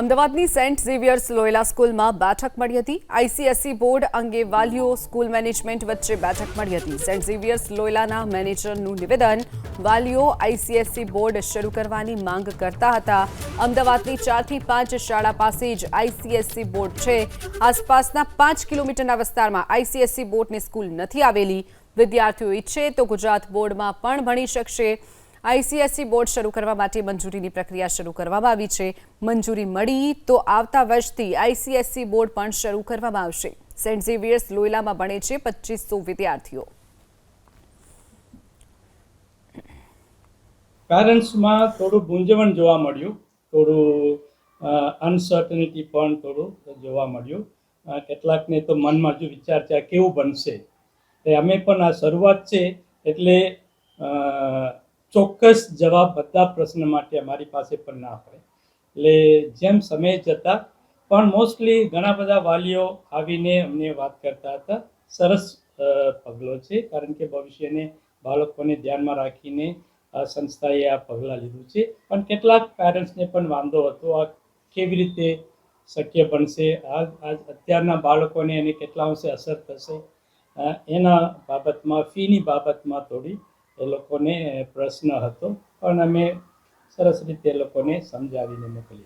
અમદાવાદની Saint Xavier's લોયલા સ્કૂલમાં બેઠક મળી હતી. આઈસીએસસી બોર્ડ અંગે વાલીઓ સ્કૂલ મેનેજમેન્ટ વચ્ચે બેઠક મળી હતી. સેન્ટ ઝેવિયર્સ લોયલાના મેનેજરનું નિવેદન, વાલીઓ આઈસીએસસી બોર્ડ શરૂ કરવાની માંગ કરતા હતા. અમદાવાદની ચારથી પાંચ શાળા પાસે જ આઈસીએસસી બોર્ડ છે. આસપાસના પાંચ કિલોમીટરના વિસ્તારમાં આઈસીએસસી બોર્ડની સ્કૂલ નથી આવેલી. વિદ્યાર્થીઓ ઈચ્છે તો ગુજરાત બોર્ડમાં પણ ભણી શકશે. આઈસીએસઈ બોર્ડ શરૂ કરવા માટે મંજૂરીની પ્રક્રિયા શરૂ કરવામાં આવી છે. મંજૂરી મળી તો આવતા વર્ષથી આઈસીએસસી બોર્ડ પણ શરૂ કરવામાં આવશે. સેન્ટ ઝેવિયર્સ લોયલામાં ભણે છે પચીસો વિદ્યાર્થીઓ. પેરેન્ટ્સમાં થોડું ગુંજવણ જોવા મળ્યું. થોડું અનસર્ટનિટી પણ થોડું જોવા મળ્યું. કેટલાકને તો મનમાં જો વિચાર છે કેવું બનશે. એ અમે પણ આ શરૂઆત છે એટલે ચોક્કસ જવાબ બધા પ્રશ્ન માટે અમારી પાસે પણ ના હોય. એટલે જેમ સમય જતા, પણ મોસ્ટલી ઘણા બધા વાલીઓ આવીને અમને વાત કરતા હતા. સરસ પગલો છે, કારણ કે ભવિષ્યને બાળકોને ધ્યાનમાં રાખીને આ સંસ્થાએ આ પગલાં લીધું છે. પણ કેટલાક પેરેન્ટ્સને પણ વાંધો હતો, આ કેવી રીતે શક્ય બનશે આ અત્યારના બાળકોને એને કેટલા અંશે અસર થશે એના બાબતમાં ફીની બાબતમાં થોડી એ લોકોને પ્રશ્ન હતો પણ અમે સરસ રીતે એ લોકોને સમજાવીને મોકલી